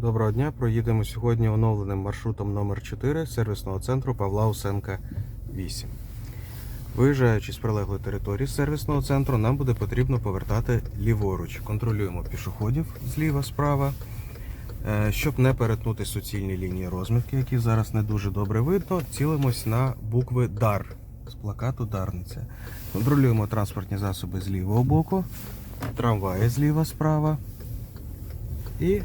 Доброго дня. Проїдемо сьогодні оновленим маршрутом номер 4 сервісного центру Павла Усенка 8. Виїжджаючи з прилеглої території сервісного центру, нам буде потрібно повертати ліворуч. Контролюємо пішоходів зліва, справа. Е, Щоб не перетнути суцільні лінії розмітки, які зараз не дуже добре видно, цілимось на букви ДАР з плакату Дарниця. Контролюємо транспортні засоби з лівого боку, трамваї зліва, справа. І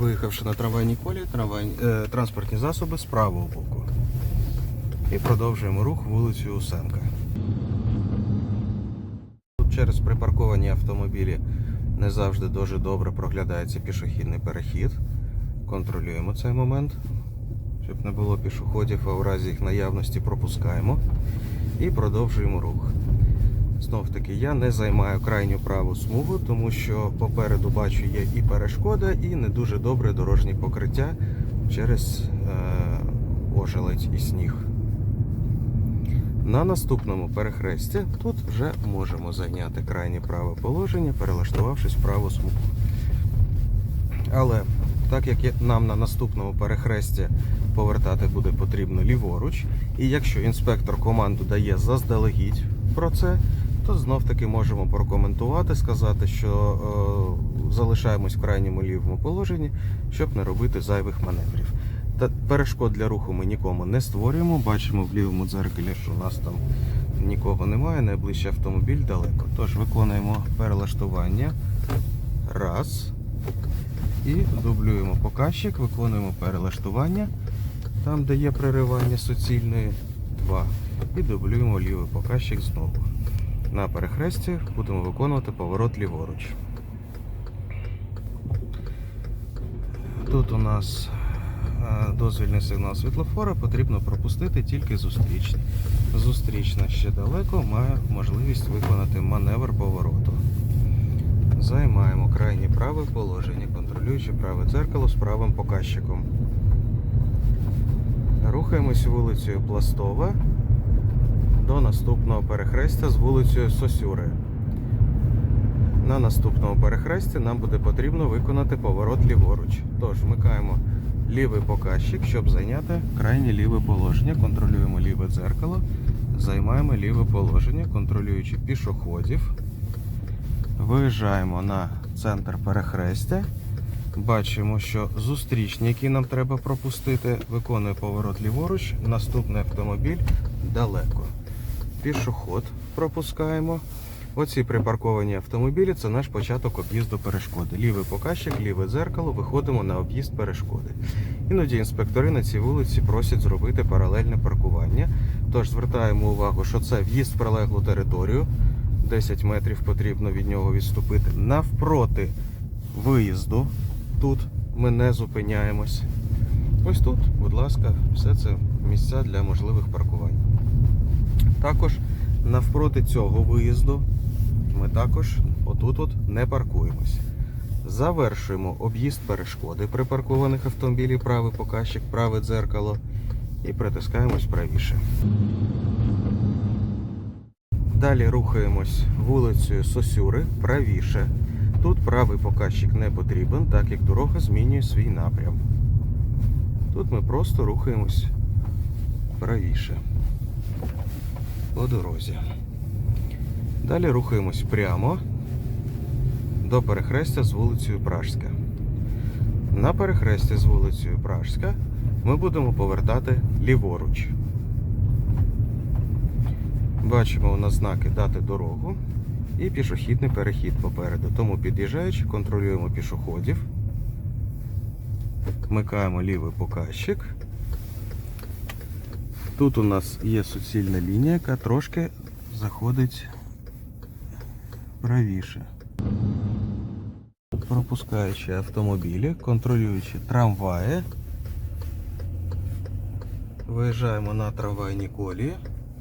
виїхавши на трамвайній колії, трамвай... е, транспортні засоби з правого боку. І продовжуємо рух вулицею Усенка. Тут через припарковані автомобілі не завжди дуже добре проглядається пішохідний перехід. Контролюємо цей момент, щоб не було пішоходів, а в разі їх наявності пропускаємо. І продовжуємо рух. Знов таки, я не займаю крайню праву смугу, тому що попереду бачу є і перешкода, і не дуже добре дорожнє покриття через е, ожеледь і сніг. На наступному перехресті тут вже можемо зайняти крайнє праве положення, перелаштувавшись в праву смугу. Але так як нам на наступному перехресті повертати буде потрібно ліворуч, і якщо інспектор команду дає заздалегідь про це, то знов таки можемо прокоментувати, сказати, що е, залишаємось в крайньому лівому положенні, щоб не робити зайвих маневрів. Та перешкод для руху ми нікому не створюємо. Бачимо в лівому дзеркалі, що у нас там нікого немає, найближчий автомобіль далеко. Тож виконуємо перелаштування. Раз. І дублюємо показчик, виконуємо перелаштування там, де є приривання суцільної. Два. І дублюємо лівий показчик знову. На перехресті будемо виконувати поворот ліворуч. Тут у нас е, дозвільний сигнал світлофора, потрібно пропустити тільки зустрічний. Зустрічна ще далеко, має можливість виконати маневр повороту. Займаємо крайнє праве положення, контролюючи праве дзеркало з правим показчиком. Рухаємось вулицею Пластова до наступного перехрестя з вулицею Сосюри. На наступному перехресті нам буде потрібно виконати поворот ліворуч. Тож вмикаємо лівий показчик, щоб зайняти крайнє ліве положення. Контролюємо ліве дзеркало, займаємо ліве положення, контролюючи пішоходів. Виїжджаємо на центр перехрестя. Бачимо, що зустрічні, які нам треба пропустити, виконує поворот ліворуч. Наступний автомобіль далеко. Пішоход пропускаємо. Оці припарковані автомобілі це наш початок об'їзду перешкоди. Лівий показчик, ліве дзеркало, виходимо на об'їзд перешкоди. Іноді інспектори на цій вулиці просять зробити паралельне паркування. Тож звертаємо увагу, що це в'їзд в прилеглу територію. 10 метрів потрібно від нього відступити. Навпроти виїзду. Тут ми не зупиняємось. Ось тут, будь ласка, все це місця для можливих паркувань. Також навпроти цього виїзду ми також отут от не паркуємось. Завершуємо об'їзд перешкоди припаркованих автомобілів, правий показчик, праве дзеркало і притискаємось правіше. Далі рухаємось вулицею Сосюри правіше. Тут правий показчик не потрібен, так як дорога змінює свій напрям. Тут ми просто рухаємось правіше по дорозі. Далі рухаємось прямо до перехрестя з вулицею Пражська. На перехресті з вулицею Пражська ми будемо повертати ліворуч. Бачимо у нас знаки дати дорогу і пішохідний перехід попереду. Тому під'їжджаючи, контролюємо пішоходів. Вмикаємо лівий показчик. Тут у нас є суцільна лінія, яка трошки заходить правіше. Пропускаючи автомобілі, контролюючи трамваї. Виїжджаємо на трамвайні колії,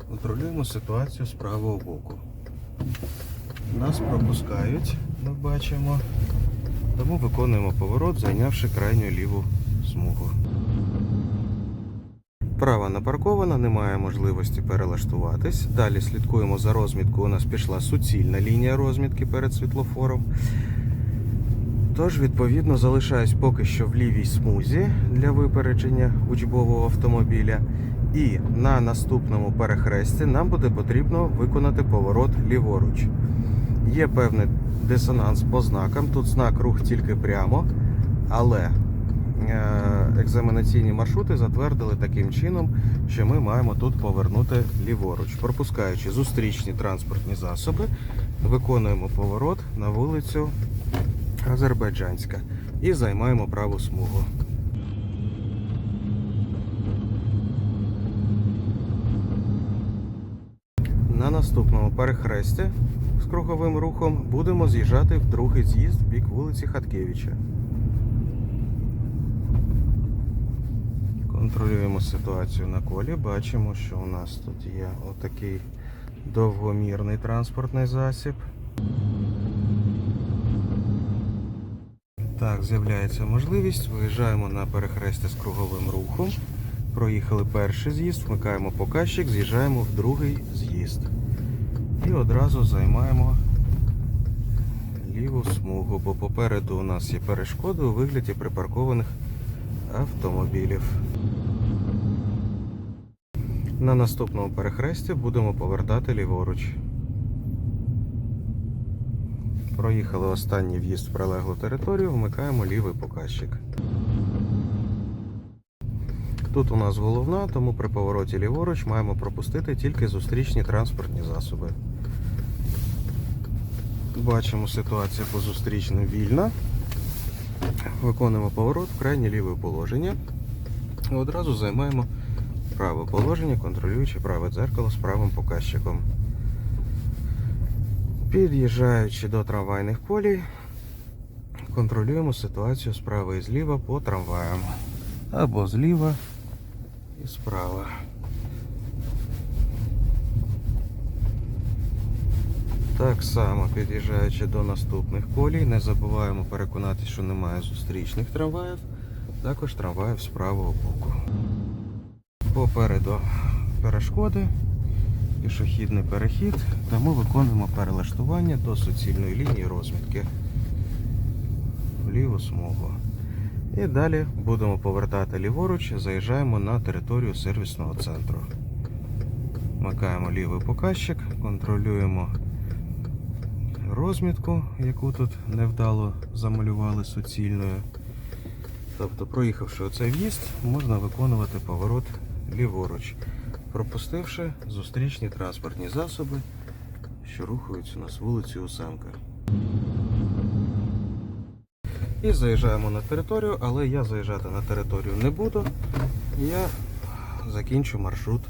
контролюємо ситуацію з правого боку. Нас пропускають, ми бачимо. Тому виконуємо поворот, зайнявши крайню ліву смугу. Права напаркована, немає можливості перелаштуватись. Далі слідкуємо за розміткою. У нас пішла суцільна лінія розмітки перед світлофором. Тож, відповідно, залишаюсь поки що в лівій смузі для випередження учбового автомобіля. І на наступному перехресті нам буде потрібно виконати поворот ліворуч. Є певний дисонанс по знакам. Тут знак рух тільки прямо, але екзаменаційні маршрути затвердили таким чином, що ми маємо тут повернути ліворуч, пропускаючи зустрічні транспортні засоби, виконуємо поворот на вулицю Азербайджанська і займаємо праву смугу. На наступному перехресті з круговим рухом будемо з'їжджати в другий з'їзд в бік вулиці Хаткевича. Контролюємо ситуацію на колі. Бачимо, що у нас тут є отакий довгомірний транспортний засіб. Так, з'являється можливість. Виїжджаємо на перехрестя з круговим рухом. Проїхали перший з'їзд, вмикаємо показчик, з'їжджаємо в другий з'їзд. І одразу займаємо ліву смугу, бо попереду у нас є перешкоди у вигляді припаркованих автомобілів. На наступному перехресті будемо повертати ліворуч. Проїхали останній в'їзд в прилеглу територію, вмикаємо лівий показчик. Тут у нас головна, тому при повороті ліворуч маємо пропустити тільки зустрічні транспортні засоби. Бачимо ситуація по зустрічним вільна. Виконуємо поворот в крайнє ліве положення. І одразу займаємо праве положення, контролюючи праве дзеркало з правим показчиком. Під'їжджаючи до трамвайних колій, контролюємо ситуацію справа і зліва по трамваям. Або зліва і справа. Так само під'їжджаючи до наступних колій, не забуваємо переконатися, що немає зустрічних трамваїв, також трамваїв з правого боку. Попереду перешкоди, пішохідний перехід, тому виконуємо перелаштування до суцільної лінії розмітки в ліву смугу. І далі будемо повертати ліворуч, заїжджаємо на територію сервісного центру. Вмикаємо лівий показчик, контролюємо розмітку, яку тут невдало замалювали суцільною. Тобто, проїхавши оцей в'їзд, можна виконувати поворот ліворуч, пропустивши зустрічні транспортні засоби, що рухаються нас вулиці Усенка. І заїжджаємо на територію, але я заїжджати на територію не буду. Я закінчу маршрут.